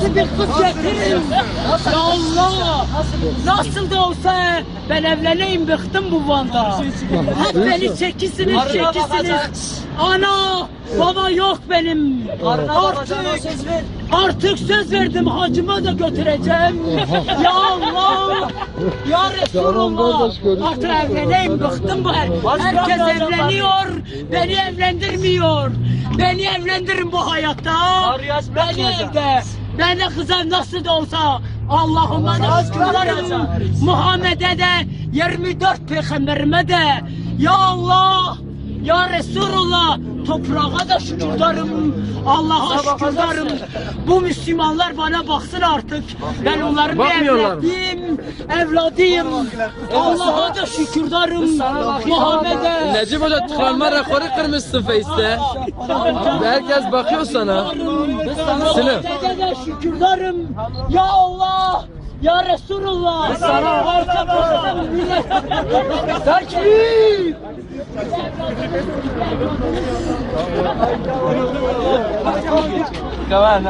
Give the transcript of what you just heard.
Nasıl bir kız getirin? Ya Allah! Nasıl da olsa ben evleneyim bıktım bu Van'da. Hep beni çekisiniz çekisiniz. Ana! Baba yok benim. Artık, artık söz verdim hacıma da götüreceğim. ya Allah! Ya Resulullah! Artık evleneyim bıktım bu her. Herkes evleniyor. Beni evlendirmiyor. Beni evlendirin bu hayatta. Beni evde. Ben de kızım nasıl da olsa Allah'ıma da şükürlerim. Muhammed'e de 24 peygamberime de. Ya Allah ya Resulullah toprağa da şükürlerim. Allah'a şükürlerim. Bu Müslümanlar bana baksın artık. Ben onların evladıyım. Evladıyım. Allah'a da şükürlerim. Muhammed'e. Necip Hoca tıkanma rekoru kırmışsın Face'te. Herkes bakıyor sana. De şükürlerim. Ya Allah. Ya Resulullah. Sana arka millet. Takbir. Kavan